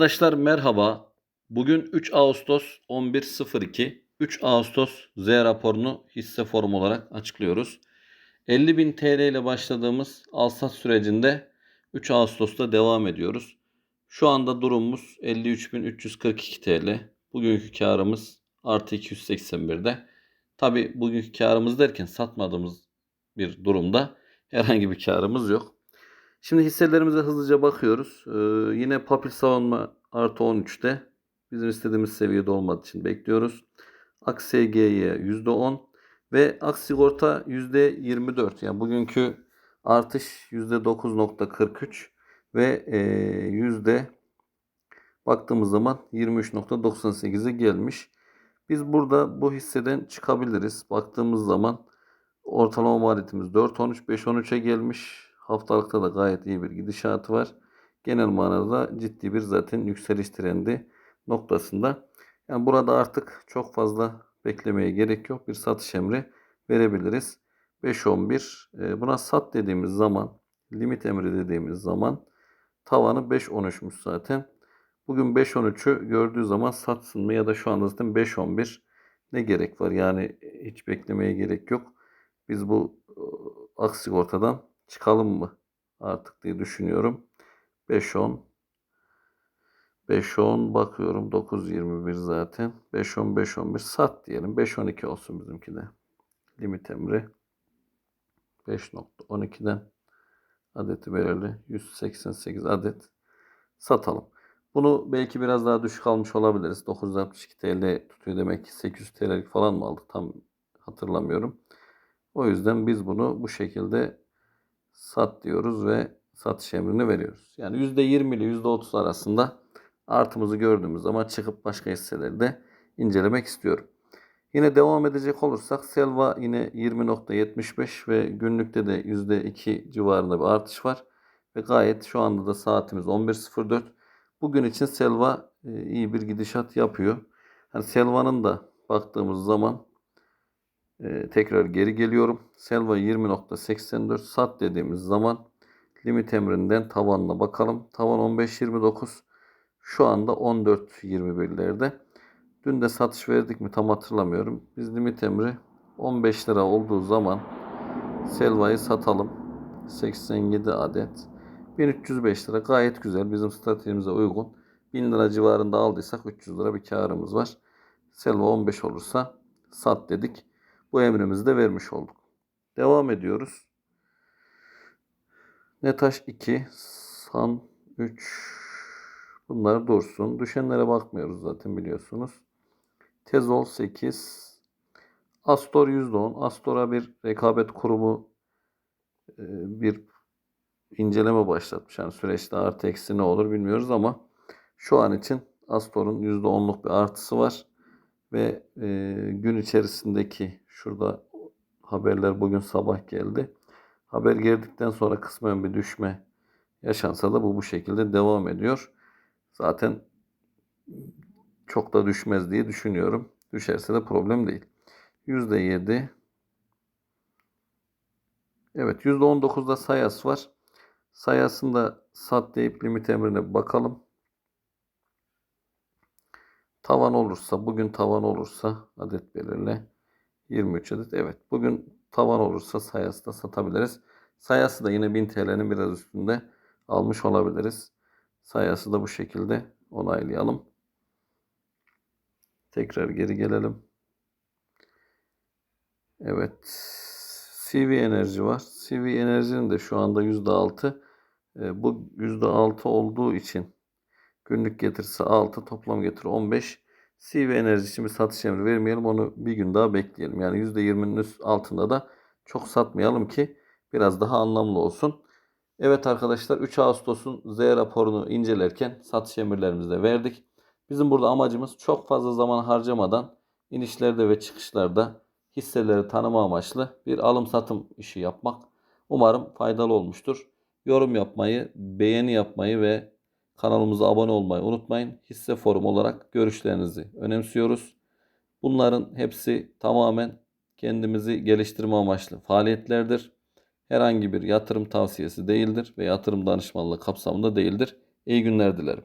Arkadaşlar merhaba. Bugün 3 Ağustos 11.02. 3 Ağustos Z raporunu hisse formu olarak açıklıyoruz. 50.000 TL ile başladığımız alsat sürecinde 3 Ağustos'ta devam ediyoruz. Şu anda durumumuz 53.342 TL. Bugünkü karımız artı 281'de. Tabi bugünkü karımız derken satmadığımız bir durumda herhangi bir karımız yok. Şimdi hisselerimize hızlıca bakıyoruz. Ee, yine papil savunma artı 13'te. Bizim istediğimiz seviyede olmadığı için bekliyoruz. AKSG'ye %10 ve Aksigorta %24. Yani bugünkü artış %9.43 ve e, yüzde baktığımız zaman 23.98'e gelmiş. Biz burada bu hisseden çıkabiliriz. Baktığımız zaman ortalama maliyetimiz 4.13 5.13'e gelmiş. Haftalıkta da gayet iyi bir gidişatı var. Genel manada ciddi bir zaten yükseliş trendi noktasında. Yani burada artık çok fazla beklemeye gerek yok. Bir satış emri verebiliriz. 5.11 e, buna sat dediğimiz zaman limit emri dediğimiz zaman tavanı 5.13'müş zaten. Bugün 5.13'ü gördüğü zaman satsın mı ya da şu anda zaten 5.11 ne gerek var? Yani hiç beklemeye gerek yok. Biz bu e, aksi ortadan çıkalım mı artık diye düşünüyorum. 5.10 5.10 bakıyorum 9.21 zaten. 5.10 5.11 sat diyelim. 5.12 olsun bizimki de. Limit emri 5.12'den adeti belirli 188 adet satalım. Bunu belki biraz daha düşük almış olabiliriz. 962 TL tutuyor demek ki 800 TL'lik falan mı aldık tam hatırlamıyorum. O yüzden biz bunu bu şekilde sat diyoruz ve satış emrini veriyoruz. Yani %20 ile %30 arasında artımızı gördüğümüz zaman çıkıp başka hisseleri de incelemek istiyorum. Yine devam edecek olursak Selva yine 20.75 ve günlükte de %2 civarında bir artış var. Ve gayet şu anda da saatimiz 11.04. Bugün için Selva e, iyi bir gidişat yapıyor. Yani Selva'nın da baktığımız zaman e, tekrar geri geliyorum. Selva 20.84 sat dediğimiz zaman limit emrinden tavanına bakalım. Tavan 15.29 şu anda 14.21'lerde. Dün de satış verdik mi tam hatırlamıyorum. Biz limit emri 15 lira olduğu zaman Selva'yı satalım. 87 adet. 1305 lira gayet güzel. Bizim stratejimize uygun. 1000 lira civarında aldıysak 300 lira bir karımız var. Selva 15 olursa sat dedik. Bu emrimizi de vermiş olduk. Devam ediyoruz. Netaş 2, San 3. Bunlar dursun. Düşenlere bakmıyoruz zaten biliyorsunuz. Tezol 8. Astor %10. Astor'a bir rekabet kurumu e, bir inceleme başlatmış. Yani süreçte artı eksi ne olur bilmiyoruz ama şu an için Astor'un %10'luk bir artısı var. Ve e, gün içerisindeki şurada haberler bugün sabah geldi. Haber geldikten sonra kısmen bir düşme yaşansa da bu bu şekilde devam ediyor. Zaten çok da düşmez diye düşünüyorum. Düşerse de problem değil. %7 Evet %19'da Sayas var. Sayasında sat deyip limit emrine bakalım. Tavan olursa, bugün tavan olursa adet belirle. 23 adet. Evet. Bugün tavan olursa sayası da satabiliriz. Sayası da yine 1000 TL'nin biraz üstünde almış olabiliriz. Sayası da bu şekilde onaylayalım. Tekrar geri gelelim. Evet. CV enerji var. CV enerjinin de şu anda %6. E, bu %6 olduğu için günlük getirisi 6, toplam getiri 15. CV enerji için bir satış emri vermeyelim. Onu bir gün daha bekleyelim. Yani %20'nin üst altında da çok satmayalım ki biraz daha anlamlı olsun. Evet arkadaşlar 3 Ağustos'un Z raporunu incelerken satış emirlerimizi de verdik. Bizim burada amacımız çok fazla zaman harcamadan inişlerde ve çıkışlarda hisseleri tanıma amaçlı bir alım satım işi yapmak. Umarım faydalı olmuştur. Yorum yapmayı, beğeni yapmayı ve kanalımıza abone olmayı unutmayın. Hisse forum olarak görüşlerinizi önemsiyoruz. Bunların hepsi tamamen kendimizi geliştirme amaçlı faaliyetlerdir. Herhangi bir yatırım tavsiyesi değildir ve yatırım danışmanlığı kapsamında değildir. İyi günler dilerim.